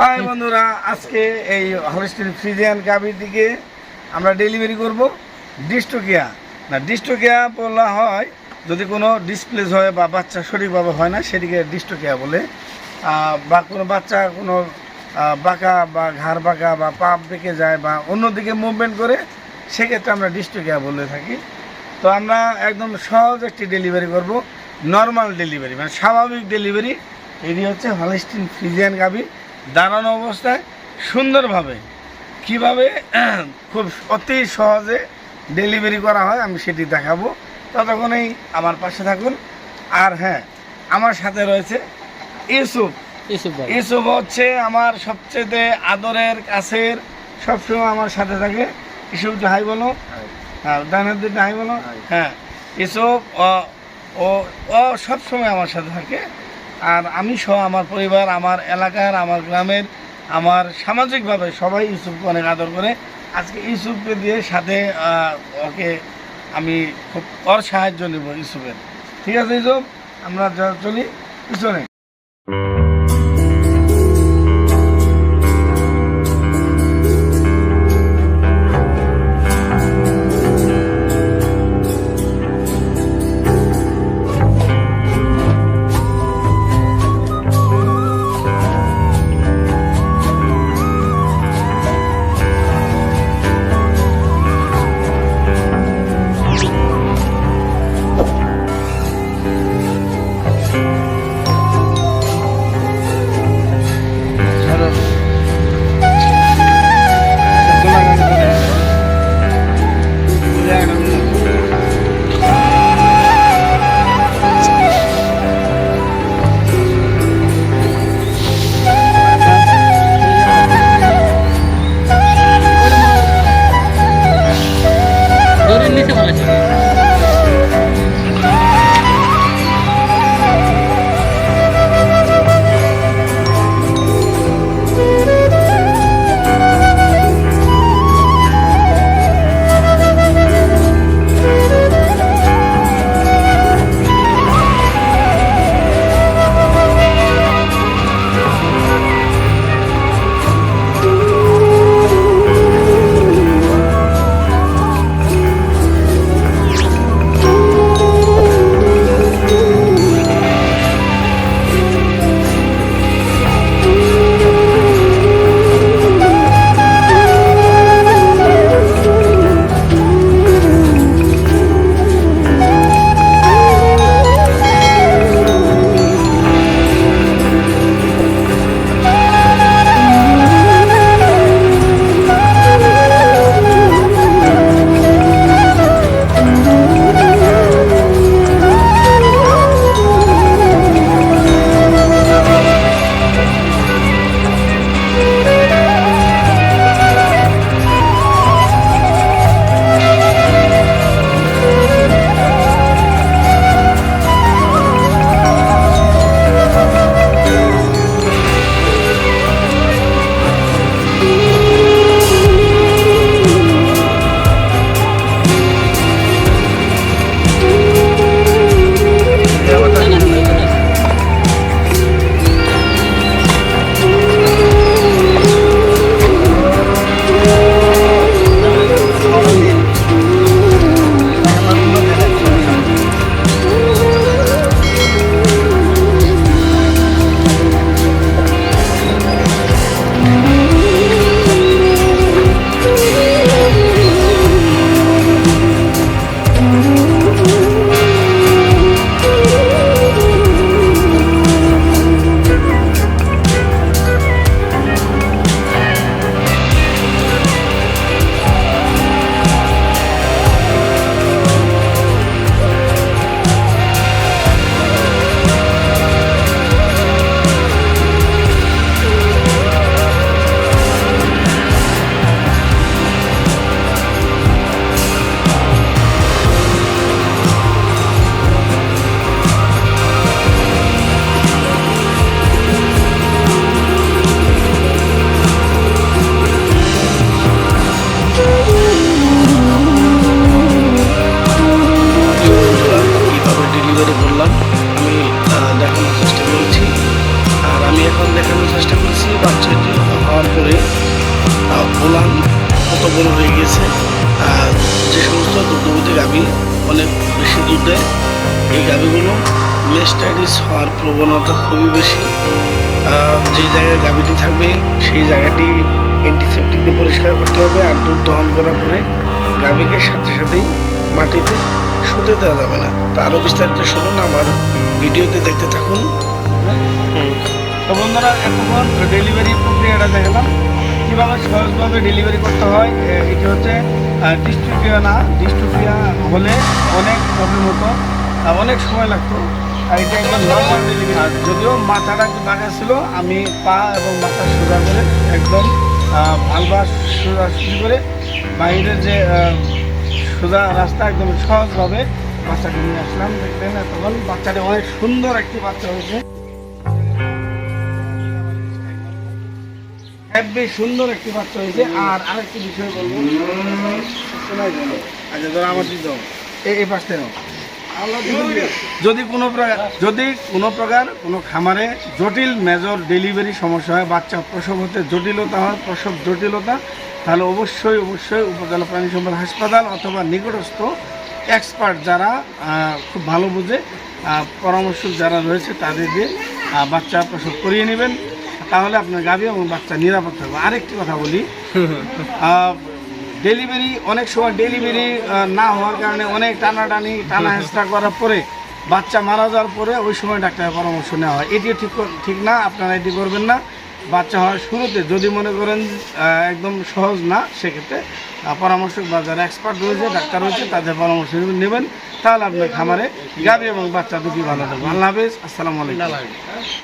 High বন্ধুরা, আজকে এই হলস্টিন ফ্রিজিয়ান গাভিটিকে আমরা ডেলিভারি করব ডিস্টোকিয়া না ডিস্টোকিয়া বলা হয়, যদি কোনো ডিসপ্লেস হয় বা বাচ্চা সঠিকভাবে হয় না, সেটিকে ডিস্টোকিয়া বলে। বা কোনো বাচ্চা কোনো বাঁকা বা ঘাড় বাঁকা বা পা বেঁকে যায় বা অন্যদিকে মুভমেন্ট করে, সেক্ষেত্রে আমরা ডিস্টোকিয়া বলে থাকি। তো আমরা একদম সহজ একটি ডেলিভারি করব নর্মাল ডেলিভারি মানে স্বাভাবিক ডেলিভারি এটি হচ্ছে হলিস্টিন ফ্রিজিয়ান গাভি। দাঁড়ানো অবস্থায় সুন্দরভাবে কীভাবে খুব অতি সহজে ডেলিভারি করা হয় আমি সেটি দেখাবো। ততক্ষণেই আমার পাশে থাকুন। আর হ্যাঁ আমার সাথে রয়েছে ইউসুফ। ইউসুফ হচ্ছে আমার সবচেয়ে আদরের কাছের সবসময় আমার সাথে থাকে। ইউসুফ হাই বলো। হ্যাঁ ডানের দিকে হাই বলো। হ্যাঁ ইউসুফ ও ও সবসময় আমার সাথে থাকে। আর আমি সহ আমার পরিবার, আমার এলাকার, আমার গ্রামের, আমার সামাজিকভাবে সবাই ইউসুফকে অনেক আদর করে। আজকে ইউসুফকে দিয়ে সাথে ওকে আমি খুব ওর সাহায্য নেব ইউসুফের। ঠিক আছে ইউসুফ? আমরা চলি পিছনে। হওয়ার পরে ওলান কত বড় হয়ে গেছে আর যে সমস্ত দুগ্ধবতী গাভী অনেক বেশি দুধ দেয়, এই গাভীগুলো মেস্টাইটিস হওয়ার প্রবণতা খুবই বেশি। যে জায়গায় গাভীটি থাকবে, সেই জায়গাটি অ্যান্টিসেপ্টিক দিয়ে পরিষ্কার করতে হবে আর দুধ দহন করার পরে গাভীকে সাথে সাথেই মাটিতে শুতে দেওয়া যাবে না। তা আরও বিস্তারিত শুনুন, আমার ভিডিওতে দেখতে থাকুন। তো বন্ধুরা এতক্ষণ ডেলিভারি প্রক্রিয়াটা দেখালাম। কীভাবে সহজভাবে ডেলিভারি করতে হয় এটি হচ্ছে ডিস্ট্রিক্টিয়া না ডিস্ট্রিক্টিয়া হলে অনেক প্রবলেম হতো অনেক সময় লাগতো। আর এটা একদম নর্মাল ডেলিভারি যদিও মাথাটা একটু ছিল, আমি পা এবং মাথা সোজা করে একদম ভালবা সোজা শুরু করে বাইরের যে সোজা রাস্তা একদম সহজভাবে বাচ্চাকে নিয়ে আসলাম। দেখলেন তখন বাচ্চাটা অনেক সুন্দর একটি বাচ্চা হয়েছে। হেব্বি সুন্দর একটি বাচ্চা হয়েছে আর আরেকটি বিষয় বলব। শোনাই আচ্ছা ধরো আমার দিতে এই পাশে নাও যদি কোনো প্রকার যদি কোনো প্রকার কোনো খামারে জটিল মেজর ডেলিভারি সমস্যা হয় বাচ্চা প্রসব হতে জটিলতা হয় প্রসব জটিলতা তাহলে অবশ্যই অবশ্যই উপজেলা প্রাণী সম্পদ হাসপাতাল অথবা নিকটস্থ এক্সপার্ট যারা খুব ভালো বুঝে আহ, পরামর্শক যারা রয়েছে তাদের দিয়ে বাচ্চা প্রসব করিয়ে নেবেন। তাহলে আপনার গাভী এবং বাচ্চা নিরাপদ থাকবে। আরেকটি কথা বলি ডেলিভারি অনেক সময় ডেলিভারি না হওয়ার কারণে অনেক টানাটানি টানা হেঁচড়া করার পরে বাচ্চা মারা যাওয়ার পরে ওই সময় ডাক্তারের পরামর্শ নেওয়া হয়। এটিও ঠিক ঠিক না আপনারা এটি করবেন না। বাচ্চা হওয়ার শুরুতে যদি মনে করেন একদম সহজ না সেক্ষেত্রে আহ, পরামর্শক বা যারা এক্সপার্ট রয়েছে ডাক্তার রয়েছে তাদের পরামর্শ নেবেন। তাহলে আপনার খামারে গাভী এবং বাচ্চা দুটি ভালো থাকবে। আল্লাহ হাফেজ আসসালামু আলাইকুম।